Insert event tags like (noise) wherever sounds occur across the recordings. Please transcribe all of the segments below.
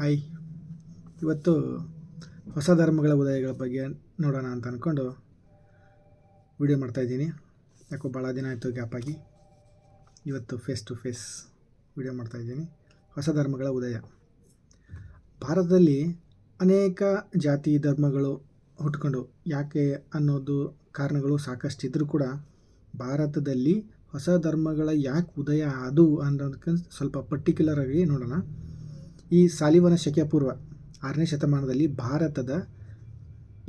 Hi. ಇವತ್ತು ಹೊಸ ಧರ್ಮಗಳ ಉದಯಗಳ ಬಗ್ಗೆ ನೋಡೋಣ ಅಂತ ಅಂದ್ಕೊಂಡು ವಿಡಿಯೋ ಮಾಡ್ತಾಯಿದ್ದೀನಿ ಯಾಕೋ ಭಾಳ ದಿನ ಆಯಿತು ಗ್ಯಾಪ್ ಆಗಿ. ಇವತ್ತು ಫೇಸ್ ಟು ಫೇಸ್ ವಿಡಿಯೋ ಮಾಡ್ತಾಯಿದ್ದೀನಿ ಹೊಸ ಧರ್ಮಗಳ ಉದಯ. ಭಾರತದಲ್ಲಿ ಅನೇಕ ಜಾತಿ ಧರ್ಮಗಳು ಹುಟ್ಕೊಂಡು ಯಾಕೆ ಅನ್ನೋದು ಕಾರಣಗಳು ಸಾಕಷ್ಟು ಇದ್ದರೂ ಕೂಡ ಭಾರತದಲ್ಲಿ ಹೊಸ ಧರ್ಮಗಳ ಯಾಕೆ ಉದಯ ಅದು ಅನ್ನೋದಕ್ಕೆ ಸ್ವಲ್ಪ ಪರ್ಟಿಕ್ಯುಲರ್ ಆಗಿ ನೋಡೋಣ. ಈ ಸಾಲಿವನ ಶಕೆಪೂರ್ವ ಆರನೇ ಶತಮಾನದಲ್ಲಿ ಭಾರತದ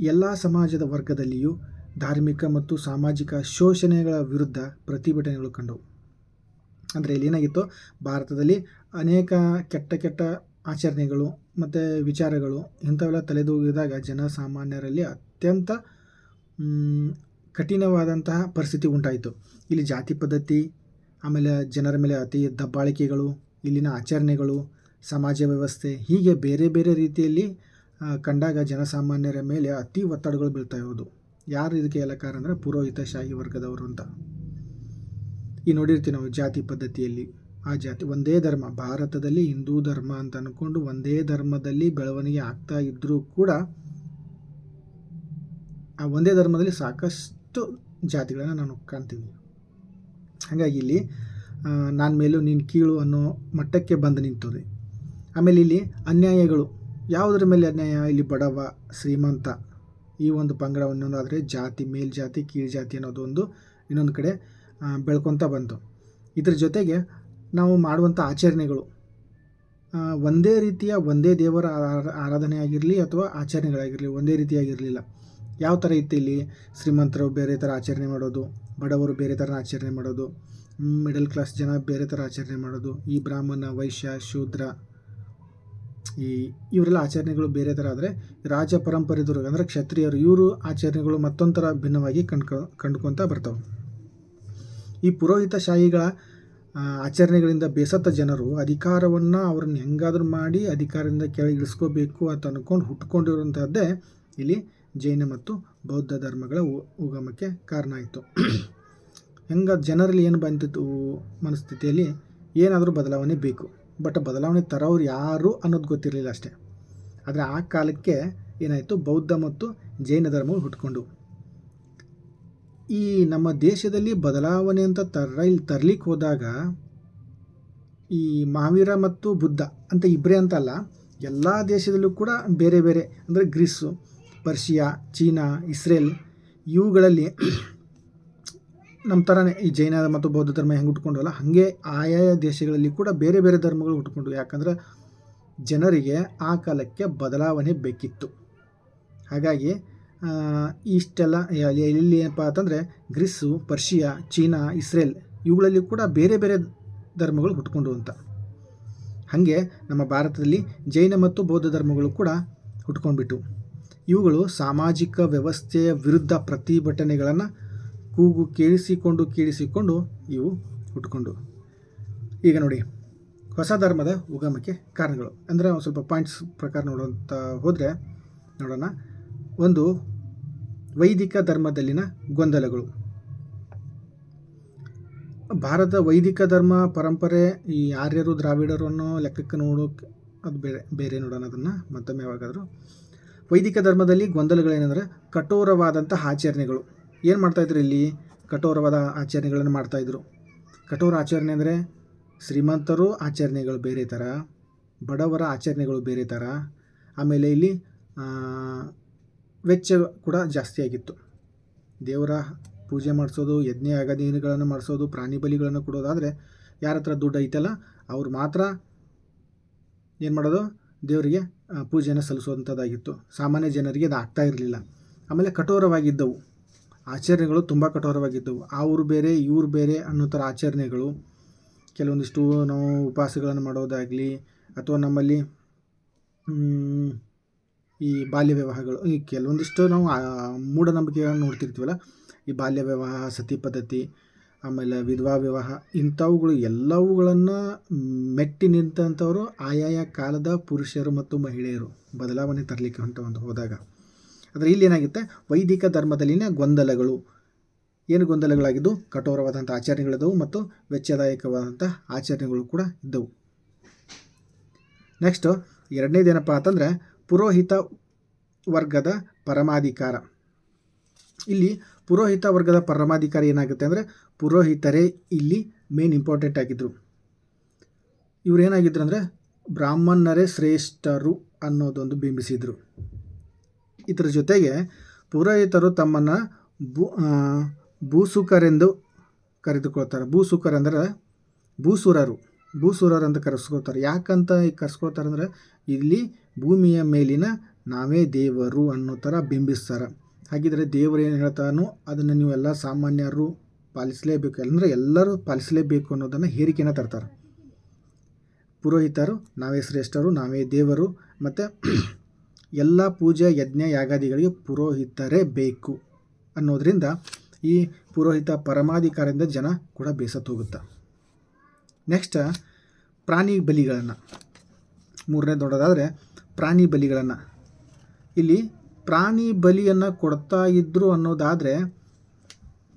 ಎಲ್ಲ ಸಮಾಜದ ವರ್ಗದಲ್ಲಿಯೂ ಧಾರ್ಮಿಕ ಮತ್ತು ಸಾಮಾಜಿಕ ಶೋಷಣೆಗಳ ವಿರುದ್ಧ ಪ್ರತಿಭಟನೆಗಳು ಕಂಡವು. ಅಂದರೆ ಇಲ್ಲಿ ಏನಾಗಿತ್ತು? ಭಾರತದಲ್ಲಿ ಅನೇಕ ಕೆಟ್ಟ ಕೆಟ್ಟ ಆಚರಣೆಗಳು ಮತ್ತು ವಿಚಾರಗಳು ಇಂಥವೆಲ್ಲ ತಲೆದೂಗಿದಾಗ ಜನಸಾಮಾನ್ಯರಲ್ಲಿ ಅತ್ಯಂತ ಕಠಿಣವಾದಂತಹ ಪರಿಸ್ಥಿತಿ ಉಂಟಾಯಿತು. ಇಲ್ಲಿ ಜಾತಿ ಪದ್ಧತಿ, ಆಮೇಲೆ ಜನರ ಮೇಲೆ ಅತಿ ದಬ್ಬಾಳಿಕೆಗಳು, ಇಲ್ಲಿನ ಆಚರಣೆಗಳು ಸಮಾಜ ವ್ಯವಸ್ಥೆ, ಹೀಗೆ ಬೇರೆ ಬೇರೆ ರೀತಿಯಲ್ಲಿ ಕಂಡಾಗ ಜನಸಾಮಾನ್ಯರ ಮೇಲೆ ಅತಿ ಒತ್ತಡಗಳು ಬೀಳ್ತಾ ಇರೋದು. ಯಾರು ಇದಕ್ಕೆ ಎಲ್ಲ ಕಾರಣ ಅಂದರೆ ಪುರೋಹಿತಶಾಹಿ ವರ್ಗದವರು ಅಂತ. ಈ ನೋಡಿರ್ತೀವಿ ನಾವು ಜಾತಿ ಪದ್ಧತಿಯಲ್ಲಿ. ಆ ಜಾತಿ, ಒಂದೇ ಧರ್ಮ. ಭಾರತದಲ್ಲಿ ಹಿಂದೂ ಧರ್ಮ ಅಂತ ಅಂದ್ಕೊಂಡು ಒಂದೇ ಧರ್ಮದಲ್ಲಿ ಬೆಳವಣಿಗೆ ಆಗ್ತಾ ಇದ್ದರೂ ಕೂಡ, ಆ ಒಂದೇ ಧರ್ಮದಲ್ಲಿ ಸಾಕಷ್ಟು ಜಾತಿಗಳನ್ನು ನಾನು ಕಾಣ್ತೀವಿ ಹಾಗಾಗಿ ಇಲ್ಲಿ ನಾನು ಮೇಲೂ ನೀನು ಕೀಳು ಅನ್ನೋ ಮಟ್ಟಕ್ಕೆ ಬಂದು ನಿಂತದೆ. ಆಮೇಲೆ ಇಲ್ಲಿ ಅನ್ಯಾಯಗಳು. ಯಾವುದರ ಮೇಲೆ ಅನ್ಯಾಯ? ಇಲ್ಲಿ ಬಡವ, ಶ್ರೀಮಂತ ಈ ಒಂದು ಪಂಗಡ ಒಂದೊಂದಾದರೆ ಜಾತಿ, ಮೇಲ್ಜಾತಿ, ಕೀಳ್ಜಾತಿ ಅನ್ನೋದು ಒಂದು ಇನ್ನೊಂದು ಕಡೆ ಬೆಳ್ಕೊತ ಬಂತು. ಇದ್ರ ಜೊತೆಗೆ ನಾವು ಮಾಡುವಂಥ ಆಚರಣೆಗಳು. ಒಂದೇ ರೀತಿಯ ಒಂದೇ ದೇವರ ಆರಾ- ಆರಾಧನೆ ಆಗಿರಲಿ ಅಥವಾ ಆಚರಣೆಗಳಾಗಿರಲಿ, ಒಂದೇ ರೀತಿಯಾಗಿರಲಿಲ್ಲ. ಯಾವ ಥರ ಇತ್ತು ಇಲ್ಲಿ? ಶ್ರೀಮಂತರು ಬೇರೆ ಥರ ಆಚರಣೆ ಮಾಡೋದು, ಬಡವರು ಬೇರೆ ಥರ ಆಚರಣೆ ಮಾಡೋದು, ಮಿಡಲ್ ಕ್ಲಾಸ್ ಜನ ಬೇರೆ ಥರ ಆಚರಣೆ ಮಾಡೋದು, ಈ ಬ್ರಾಹ್ಮಣ, ವೈಶ್ಯ, ಶೂದ್ರ ಈ ಇವರೆಲ್ಲ ಆಚರಣೆಗಳು ಬೇರೆ ಥರ ಆದರೆ ರಾಜ ಪರಂಪರೆದವ್ರಿಗೆ ಅಂದರೆ ಕ್ಷತ್ರಿಯರು, ಇವರು ಆಚರಣೆಗಳು ಮತ್ತೊಂಥರ ಥರ ಭಿನ್ನವಾಗಿ ಕಂಡ್ಕೊ ಕಂಡ್ಕೊತಾ ಬರ್ತವೆ. ಈ ಪುರೋಹಿತ ಶಾಹಿಗಳ ಆಚರಣೆಗಳಿಂದ ಬೇಸತ್ತ ಜನರು ಅಧಿಕಾರವನ್ನು ಅವ್ರನ್ನ ಹೆಂಗಾದರೂ ಮಾಡಿ ಅಧಿಕಾರದಿಂದ ಕೆಳಗೆ ಇಳಿಸ್ಕೋಬೇಕು ಅಂತ ಅಂದ್ಕೊಂಡು ಹುಟ್ಕೊಂಡಿರುವಂಥದ್ದೇ ಇಲ್ಲಿ ಜೈನ ಮತ್ತು ಬೌದ್ಧ ಧರ್ಮಗಳ ಉಗಮಕ್ಕೆ ಕಾರಣ ಆಯಿತು. ಹೆಂಗೆ ಜನರಲ್ಲಿ ಏನು ಬಂದಿತ್ತು ಮನಸ್ಥಿತಿಯಲ್ಲಿ ಏನಾದರೂ ಬದಲಾವಣೆ ಬೇಕು. ಬಟ್ ಬದಲಾವಣೆ ತರೋರು ಯಾರು ಅನ್ನೋದು ಗೊತ್ತಿರಲಿಲ್ಲ ಅಷ್ಟೇ. ಆದರೆ ಆ ಕಾಲಕ್ಕೆ ಏನಾಯಿತು? ಬೌದ್ಧ ಮತ್ತು ಜೈನ ಧರ್ಮವು ಹುಟ್ಕೊಂಡು. ಈ ನಮ್ಮ ದೇಶದಲ್ಲಿ ಬದಲಾವಣೆ ಅಂತ ತರ ತರ್ಲಿಕ್ಕೆ ಹೋದಾಗ ಈ ಮಹಾವೀರ ಮತ್ತು ಬುದ್ಧ ಅಂತ ಇಬ್ಬರೇ ಅಂತ ಅಲ್ಲ, ಎಲ್ಲ ದೇಶದಲ್ಲೂ ಕೂಡ ಬೇರೆ ಬೇರೆ, ಅಂದರೆ ಗ್ರೀಸು, ಪರ್ಷಿಯಾ, ಚೀನಾ, ಇಸ್ರೇಲ್, ಇವುಗಳಲ್ಲಿ ನಮ್ಮ ಥರನೇ ಈ ಜೈನ ಮತ್ತು ಬೌದ್ಧ ಧರ್ಮ ಹೆಂಗೆ ಹುಟ್ಕೊಂಡಲ್ಲ ಹಾಗೆ ಆಯಾಯ ದೇಶಗಳಲ್ಲಿ ಕೂಡ ಬೇರೆ ಬೇರೆ ಧರ್ಮಗಳು ಹುಟ್ಕೊಂಡು ಯಾಕಂದ್ರೆ ಜನರಿಗೆ ಆ ಕಾಲಕ್ಕೆ ಬದಲಾವಣೆ ಬೇಕಿತ್ತು. ಹಾಗಾಗಿ ಇಷ್ಟೆಲ್ಲ ಎಲ್ಲಿ ಏನಪ್ಪ ಅಂತಂದರೆ ಗ್ರೀಸು, ಪರ್ಷಿಯಾ, ಚೀನಾ, ಇಸ್ರೇಲ್ ಇವುಗಳಲ್ಲಿ ಕೂಡ ಬೇರೆ ಬೇರೆ ಧರ್ಮಗಳು ಹುಟ್ಕೊಂಡು ಅಂತ. ಹಾಗೆ ನಮ್ಮ ಭಾರತದಲ್ಲಿ ಜೈನ ಮತ್ತು ಬೌದ್ಧ ಧರ್ಮಗಳು ಕೂಡ ಹುಟ್ಕೊಂಡ್ಬಿಟ್ಟು ಇವುಗಳು ಸಾಮಾಜಿಕ ವ್ಯವಸ್ಥೆಯ ವಿರುದ್ಧ ಪ್ರತಿಭಟನೆಗಳನ್ನು ಕೂಗು ಕೇಳಿಸಿಕೊಂಡು ಕೇಳಿಸಿಕೊಂಡು ಇವು ಹುಟ್ಕೊಂಡು ಈಗ ನೋಡಿ, ಹೊಸ ಧರ್ಮದ ಉಗಮಕ್ಕೆ ಕಾರಣಗಳು. ಅಂದರೆ ಒಂದು ಸ್ವಲ್ಪ ಪಾಯಿಂಟ್ಸ್ ಪ್ರಕಾರ ನೋಡೋಂಥ ಹೋದರೆ ನೋಡೋಣ. ಒಂದು, ವೈದಿಕ ಧರ್ಮದಲ್ಲಿನ ಗೊಂದಲಗಳು. ಭಾರತ ವೈದಿಕ ಧರ್ಮ ಪರಂಪರೆ, ಈ ಆರ್ಯರು ದ್ರಾವಿಡರು ಅನ್ನೋ ಲೆಕ್ಕಕ್ಕೆ ನೋಡೋಕೆ ಅದು ಬೇರೆ ಬೇರೆ ನೋಡೋಣ ಅದನ್ನು, ಮತ್ತೊಮ್ಮೆ ಯಾವಾಗಾದರೂ. ವೈದಿಕ ಧರ್ಮದಲ್ಲಿ ಗೊಂದಲಗಳೇನೆಂದರೆ ಕಠೋರವಾದಂಥ ಆಚರಣೆಗಳು. ಏನು ಮಾಡ್ತಾಯಿದ್ರು ಇಲ್ಲಿ? ಕಠೋರವಾದ ಆಚರಣೆಗಳನ್ನು ಮಾಡ್ತಾಯಿದ್ರು ಕಠೋರ ಆಚರಣೆ ಅಂದರೆ ಶ್ರೀಮಂತರು ಆಚರಣೆಗಳು ಬೇರೆ ಥರ ಬಡವರ ಆಚರಣೆಗಳು ಬೇರೆ ಥರ ಆಮೇಲೆ ಇಲ್ಲಿ ವೆಚ್ಚ ಕೂಡ ಜಾಸ್ತಿಯಾಗಿತ್ತು ದೇವರ ಪೂಜೆ ಮಾಡಿಸೋದು, ಯಜ್ಞ ಯಾಗದೀನಗಳನ್ನು ಮಾಡಿಸೋದು, ಪ್ರಾಣಿ ಬಲಿಗಳನ್ನು ಕೊಡೋದಾದರೆ ಯಾರ ಹತ್ರ ದುಡ್ಡು ಐತಲ್ಲ, ಅವ್ರು ಮಾತ್ರ ಏನು ಮಾಡೋದು? ದೇವರಿಗೆ ಪೂಜೆಯನ್ನು ಸಲ್ಲಿಸುವಂಥದ್ದಾಗಿತ್ತು ಸಾಮಾನ್ಯ ಜನರಿಗೆ ಅದು ಆಗ್ತಾ ಇರಲಿಲ್ಲ. ಆಮೇಲೆ ಕಠೋರವಾಗಿದ್ದವು. ಆಚರಣೆಗಳು ತುಂಬ ಕಠೋರವಾಗಿದ್ದವು. ಊರು ಬೇರೆ ಇವ್ರು ಬೇರೆ ಅನ್ನೋ ಥರ ಆಚರಣೆಗಳು ಕೆಲವೊಂದಿಷ್ಟು ನಾವು ಉಪವಾಸಗಳನ್ನು ಮಾಡೋದಾಗಲಿ ಅಥವಾ ನಮ್ಮಲ್ಲಿ ಈ ಬಾಲ್ಯ ವಿವಾಹಗಳು, ಈ ಕೆಲವೊಂದಿಷ್ಟು ನಾವು ಮೂಢನಂಬಿಕೆಗಳನ್ನು ನೋಡ್ತಿರ್ತೀವಲ್ಲ, ಈ ಬಾಲ್ಯ ವಿವಾಹ, ಸತಿ ಪದ್ಧತಿ, ಆಮೇಲೆ ವಿಧವಾ ವಿವಾಹ, ಇಂಥವುಗಳು ಎಲ್ಲವುಗಳನ್ನು ಮೆಟ್ಟಿ ನಿಂತಂಥವರು ಆಯಾಯ ಕಾಲದ ಪುರುಷರು ಮತ್ತು ಮಹಿಳೆಯರು, ಬದಲಾವಣೆ ತರಲಿಕ್ಕೆ ಹೊಂಟ ಒಂದು ಹೋದಾಗ. ಆದರೆ ಇಲ್ಲಿ ಏನಾಗುತ್ತೆ? ವೈದಿಕ ಧರ್ಮದಲ್ಲಿನ ಗೊಂದಲಗಳು. ಏನು ಗೊಂದಲಗಳಾಗಿದ್ದು? ಕಠೋರವಾದಂಥ ಆಚರಣೆಗಳಿದ್ದವು ಮತ್ತು ವೆಚ್ಚದಾಯಕವಾದಂಥ ಆಚರಣೆಗಳು ಕೂಡ ಇದ್ದವು. ನೆಕ್ಸ್ಟು ಎರಡನೇದೇನಪ್ಪ ಅಂತಂದರೆ ಪುರೋಹಿತ ವರ್ಗದ ಪರಮಾಧಿಕಾರ. ಇಲ್ಲಿ ಪುರೋಹಿತ ವರ್ಗದ ಪರಮಾಧಿಕಾರ ಏನಾಗುತ್ತೆ ಅಂದರೆ ಪುರೋಹಿತರೇ ಇಲ್ಲಿ ಮೇನ್ ಇಂಪಾರ್ಟೆಂಟ್ ಆಗಿದ್ದರು ಇವ್ರು ಏನಾಗಿದ್ರು ಅಂದರೆ ಬ್ರಾಹ್ಮಣರೇ ಶ್ರೇಷ್ಠರು ಅನ್ನೋದೊಂದು ಬಿಂಬಿಸಿದರು. ಇದರ ಜೊತೆಗೆ ಪುರೋಹಿತರು ತಮ್ಮನ್ನು ಭೂ ಭೂಸುಕರೆಂದು ಕರೆದುಕೊಳ್ತಾರೆ. ಭೂಸುಕರ್ ಅಂದರೆ ಭೂಸುರರು. ಭೂಸುರರು ಅಂತ ಕರೆಸ್ಕೊಳ್ತಾರೆ. ಯಾಕಂತ ಕರೆಸ್ಕೊಳ್ತಾರೆ ಅಂದರೆ ಇಲ್ಲಿ ಭೂಮಿಯ ಮೇಲಿನ ನಾವೇ ದೇವರು ಅನ್ನೋ ಥರ ಬಿಂಬಿಸ್ತಾರೆ. ಹಾಗಿದ್ರೆ ದೇವರು ಏನು ಹೇಳ್ತಾನೋ ಅದನ್ನು ನೀವೆಲ್ಲ ಸಾಮಾನ್ಯರು ಪಾಲಿಸಲೇಬೇಕು. ಅಂದರೆ ಎಲ್ಲರೂ ಪಾಲಿಸಲೇಬೇಕು ಅನ್ನೋದನ್ನು ಹೇರಿಕೆನ ತರ್ತಾರೆ. ಪುರೋಹಿತರು ನಾವೇ ಶ್ರೇಷ್ಠರು, ನಾವೇ ದೇವರು. ಮತ್ತು ಎಲ್ಲ ಪೂಜೆ ಯಜ್ಞ ಯಾಗಾದಿಗಳಿಗೆ ಪುರೋಹಿತರೇ ಬೇಕು ಅನ್ನೋದರಿಂದ ಈ ಪುರೋಹಿತ ಪರಮಾಧಿಕಾರದಿಂದ ಜನ ಕೂಡ ಬೇಸತ್ತು ಹೋಗುತ್ತೆ. ನೆಕ್ಸ್ಟ್ ಪ್ರಾಣಿ ಬಲಿಗಳನ್ನು. ಮೂರನೇ ದೊಡ್ಡದಾದರೆ ಪ್ರಾಣಿ ಬಲಿಗಳನ್ನು. ಇಲ್ಲಿ ಪ್ರಾಣಿ ಬಲಿಯನ್ನು ಕೊಡ್ತಾ ಇದ್ರು ಅನ್ನೋದಾದರೆ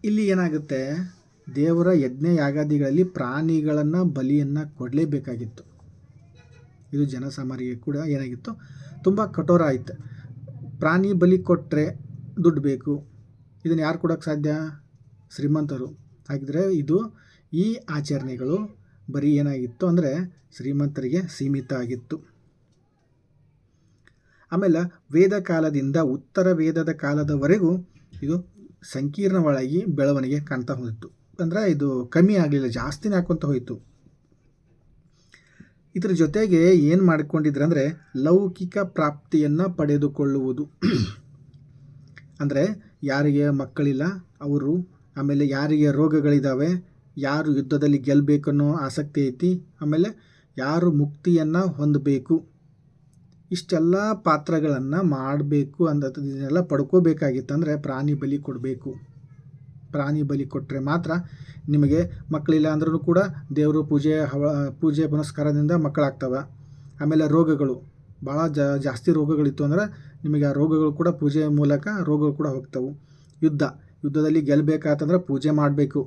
ಇಲ್ಲಿ ಏನಾಗುತ್ತೆ? ದೇವರ ಯಜ್ಞ ಯಾಗಾದಿಗಳಲ್ಲಿ ಪ್ರಾಣಿಗಳನ್ನು ಬಲಿಯನ್ನು ಕೊಡಲೇಬೇಕಾಗಿತ್ತು. ಇದು ಜನಸಾಮಾರಿಗೆ ಕೂಡ ಏನಾಗಿತ್ತು? ತುಂಬ ಕಠೋರ ಆಯಿತು ಪ್ರಾಣಿ ಬಲಿ ಕೊಟ್ಟರೆ ದುಡ್ಡು ಬೇಕು. ಇದನ್ನು ಯಾರು ಕೊಡೋಕ್ಕೆ ಸಾಧ್ಯ? ಶ್ರೀಮಂತರು. ಹಾಗಿದ್ರೆ ಇದು ಈ ಆಚರಣೆಗಳು ಬರೀ ಏನಾಗಿತ್ತು ಅಂದರೆ ಶ್ರೀಮಂತರಿಗೆ ಸೀಮಿತ ಆಗಿತ್ತು. ಆಮೇಲೆ ವೇದ ಕಾಲದಿಂದ ಉತ್ತರ ವೇದದ ಕಾಲದವರೆಗೂ ಇದು ಸಂಕೀರ್ಣವಾಗಿ ಬೆಳವಣಿಗೆ ಕಾಣ್ತಾ ಹೋಯಿತು. ಅಂದರೆ ಇದು ಕಮ್ಮಿ ಆಗಲಿಲ್ಲ, ಜಾಸ್ತಿನೇ ಹಾಕ್ಕೊತ ಹೋಯಿತು. ಇದ್ರ ಜೊತೆಗೆ ಏನು ಮಾಡಿಕೊಂಡಿದ್ರೆ ಅಂದರೆ ಲೌಕಿಕ ಪ್ರಾಪ್ತಿಯನ್ನು ಪಡೆದುಕೊಳ್ಳುವುದು. ಅಂದರೆ ಯಾರಿಗೆ ಮಕ್ಕಳಿಲ್ಲ, ಅವರು ಆಮೇಲೆ ಯಾರಿಗೆ ರೋಗಗಳಿದ್ದಾವೆ ಯಾರು ಯುದ್ಧದಲ್ಲಿ ಗೆಲ್ಲಬೇಕನ್ನೋ ಆಸಕ್ತಿ ಐತಿ, ಆಮೇಲೆ ಯಾರು ಮುಕ್ತಿಯನ್ನು ಹೊಂದಬೇಕು. ಇಷ್ಟೆಲ್ಲ ಪಾತ್ರಗಳನ್ನು ಮಾಡಬೇಕು ಅಂತ ಇದನ್ನೆಲ್ಲ ಅಂದರೆ ಪ್ರಾಣಿ ಬಲಿ ಕೊಡಬೇಕು. ಪ್ರಾಣಿ ಬಲಿ ಕೊಟ್ಟರೆ ಮಾತ್ರ ನಿಮಗೆ ಮಕ್ಕಳಿಲ್ಲ ಅಂದ್ರೂ ಕೂಡ ದೇವರು ಪೂಜೆ, ಹವ, ಪೂಜೆ ಪುನಸ್ಕಾರದಿಂದ ಮಕ್ಕಳಾಗ್ತವೆ. ಆಮೇಲೆ ರೋಗಗಳು, ಭಾಳ ಜಾಸ್ತಿ ರೋಗಗಳಿತ್ತು ಅಂದ್ರೆ ನಿಮಗೆ ಆ ರೋಗಗಳು ಕೂಡ ಪೂಜೆ ಮೂಲಕ ರೋಗಗಳು ಕೂಡ ಹೋಗ್ತವೆ. ಯುದ್ಧ, ಯುದ್ಧದಲ್ಲಿ ಗೆಲ್ಲಬೇಕಾತಂದ್ರೆ ಪೂಜೆ ಮಾಡಬೇಕು.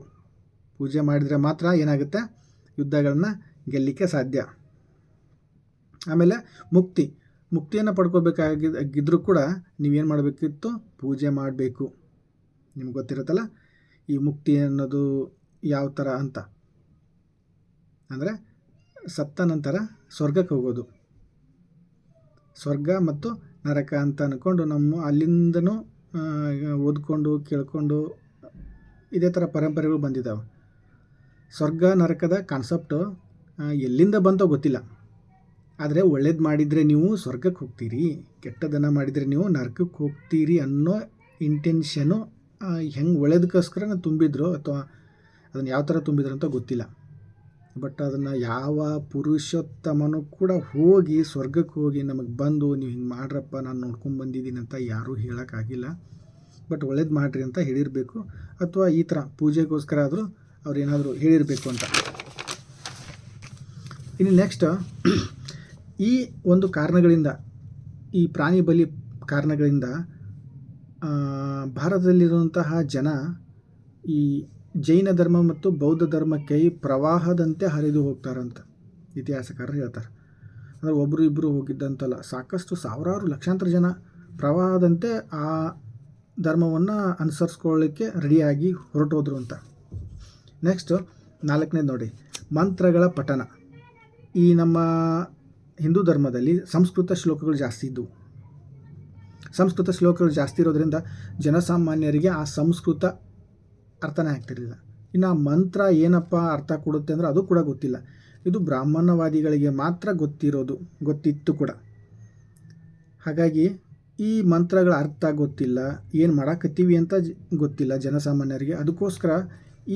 ಪೂಜೆ ಮಾಡಿದರೆ ಮಾತ್ರ ಏನಾಗುತ್ತೆ? ಯುದ್ಧಗಳನ್ನ ಗೆಲ್ಲಲಿಕ್ಕೆ ಸಾಧ್ಯ. ಆಮೇಲೆ ಮುಕ್ತಿ, ಮುಕ್ತಿಯನ್ನು ಪಡ್ಕೋಬೇಕಾಗಿದ್ದರೂ ಕೂಡ ನೀವೇನು ಮಾಡಬೇಕಿತ್ತು? ಪೂಜೆ ಮಾಡಬೇಕು. ನಿಮ್ಗೆ ಗೊತ್ತಿರುತ್ತಲ್ಲ? ಈ ಮುಕ್ತಿ ಅನ್ನೋದು ಯಾವ ಥರ ಅಂತ? ಅಂದರೆ ಸತ್ತ ನಂತರ ಸ್ವರ್ಗಕ್ಕೆ ಹೋಗೋದು. ಸ್ವರ್ಗ ಮತ್ತು ನರಕ ಅಂತ ಅಂದ್ಕೊಂಡು ನಮ್ಮ ಅಲ್ಲಿಂದನೂ ಓದ್ಕೊಂಡು, ಕೇಳ್ಕೊಂಡು ಇದೇ ಥರ ಪರಂಪರೆಗಳು ಬಂದಿದ್ದಾವೆ. ಸ್ವರ್ಗ, ನರಕದ ಕಾನ್ಸೆಪ್ಟು ಎಲ್ಲಿಂದ ಬಂತೋ ಗೊತ್ತಿಲ್ಲ. ಆದರೆ ಒಳ್ಳೇದು ಮಾಡಿದರೆ ನೀವು ಸ್ವರ್ಗಕ್ಕೆ ಹೋಗ್ತೀರಿ ಕೆಟ್ಟದನ್ನು ಮಾಡಿದರೆ ನೀವು ನರಕಕ್ಕೆ ಹೋಗ್ತೀರಿ ಅನ್ನೋ ಇಂಟೆನ್ಷನು ಹೆಂಗೆ ಒಳ್ಳೇದಕ್ಕೋಸ್ಕರ ತುಂಬಿದ್ರು ಅಥವಾ ಅದನ್ನು ಯಾವ ಥರ ತುಂಬಿದ್ರು ಅಂತ ಗೊತ್ತಿಲ್ಲ. ಬಟ್ ಅದನ್ನು ಯಾವ ಪುರುಷೋತ್ತಮನೂ ಕೂಡ ಹೋಗಿ ಸ್ವರ್ಗಕ್ಕೆ ಹೋಗಿ ನಮಗೆ ಬಂದು ನೀವು ಹಿಂಗೆ ಮಾಡ್ರಪ್ಪ, ನಾನು ನೋಡ್ಕೊಂಡು ಬಂದಿದ್ದೀನಿ ಅಂತ ಯಾರೂ ಹೇಳೋಕ್ಕಾಗಿಲ್ಲ ಬಟ್ ಒಳ್ಳೇದು ಮಾಡಿರಿ ಅಂತ ಹೇಳಿರಬೇಕು. ಅಥವಾ ಈ ಥರ ಪೂಜೆಗೋಸ್ಕರ ಆದರೂ ಅವ್ರು ಏನಾದರೂ ಹೇಳಿರಬೇಕು ಅಂತ. ಇನ್ನು ನೆಕ್ಸ್ಟ್ ಈ ಒಂದು ಕಾರಣಗಳಿಂದ, ಈ ಪ್ರಾಣಿ ಬಲಿ ಕಾರಣಗಳಿಂದ ಭಾರತದಲ್ಲಿರುವಂತಹ ಜನ ಈ ಜೈನ ಧರ್ಮ ಮತ್ತು ಬೌದ್ಧ ಧರ್ಮಕ್ಕೆ ಈ ಪ್ರವಾಹದಂತೆ ಹರಿದು ಹೋಗ್ತಾರಂತ ಇತಿಹಾಸಕಾರರು ಹೇಳ್ತಾರೆ. ಅಂದರೆ ಒಬ್ಬರು ಇಬ್ಬರು ಹೋಗಿದ್ದಂತಲ್ಲ, ಸಾಕಷ್ಟು ಸಾವಿರಾರು ಲಕ್ಷಾಂತರ ಜನ ಪ್ರವಾಹದಂತೆ ಆ ಧರ್ಮವನ್ನು ಅನುಸರಿಸ್ಕೊಳ್ಳಿಕ್ಕೆ ರೆಡಿಯಾಗಿ ಹೊರಟೋದ್ರು ಅಂತ. ನೆಕ್ಸ್ಟು ನಾಲ್ಕನೇದು ನೋಡಿ, ಮಂತ್ರಗಳ ಪಠನ. ಈ ನಮ್ಮ ಹಿಂದೂ ಧರ್ಮದಲ್ಲಿ ಸಂಸ್ಕೃತ ಶ್ಲೋಕಗಳು ಜಾಸ್ತಿ ಇದ್ದವು ಸಂಸ್ಕೃತ ಶ್ಲೋಕಗಳು ಜಾಸ್ತಿ ಇರೋದ್ರಿಂದ ಜನಸಾಮಾನ್ಯರಿಗೆ ಆ ಸಂಸ್ಕೃತ ಅರ್ಥನೇ ಆಗ್ತಿರಲಿಲ್ಲ. ಇನ್ನು ಆ ಮಂತ್ರ ಏನಪ್ಪ ಅರ್ಥ ಕೊಡುತ್ತೆ ಅಂದರೆ ಅದು ಕೂಡ ಗೊತ್ತಿಲ್ಲ. ಇದು ಬ್ರಾಹ್ಮಣವಾದಿಗಳಿಗೆ ಮಾತ್ರ ಗೊತ್ತಿರೋದು, ಗೊತ್ತಿತ್ತು ಕೂಡ. ಹಾಗಾಗಿ ಈ ಮಂತ್ರಗಳ ಅರ್ಥ ಗೊತ್ತಿಲ್ಲ, ಏನು ಮಾಡಕತ್ತೀವಿ ಅಂತ ಗೊತ್ತಿಲ್ಲ ಜನಸಾಮಾನ್ಯರಿಗೆ. ಅದಕ್ಕೋಸ್ಕರ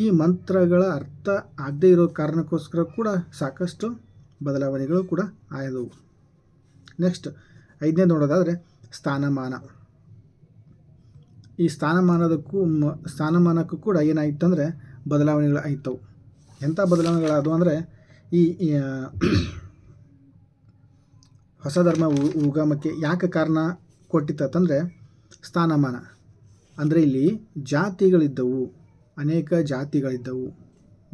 ಈ ಮಂತ್ರಗಳ ಅರ್ಥ ಆಗದೇ ಇರೋ ಕಾರಣಕ್ಕೋಸ್ಕರ ಕೂಡ ಸಾಕಷ್ಟು ಬದಲಾವಣೆಗಳು ಕೂಡ ಆಯಿದವು ನೆಕ್ಸ್ಟ್ ಐದನೇ ನೋಡೋದಾದರೆ ಸ್ಥಾನಮಾನ. ಈ ಸ್ಥಾನಮಾನದಕ್ಕೂ ಸ್ಥಾನಮಾನಕ್ಕೂ ಕೂಡ ಏನಾಯಿತು ಅಂದರೆ ಬದಲಾವಣೆಗಳು ಆಯ್ತವು. ಎಂಥ ಬದಲಾವಣೆಗಳಾದವು ಅಂದರೆ ಈ ಹೊಸ ಧರ್ಮ ಉಗಮಕ್ಕೆ ಯಾಕೆ ಕಾರಣ ಕೊಟ್ಟಿತ್ತಂದರೆ ಸ್ಥಾನಮಾನ. ಅಂದರೆ ಇಲ್ಲಿ ಜಾತಿಗಳಿದ್ದವು, ಅನೇಕ ಜಾತಿಗಳಿದ್ದವು,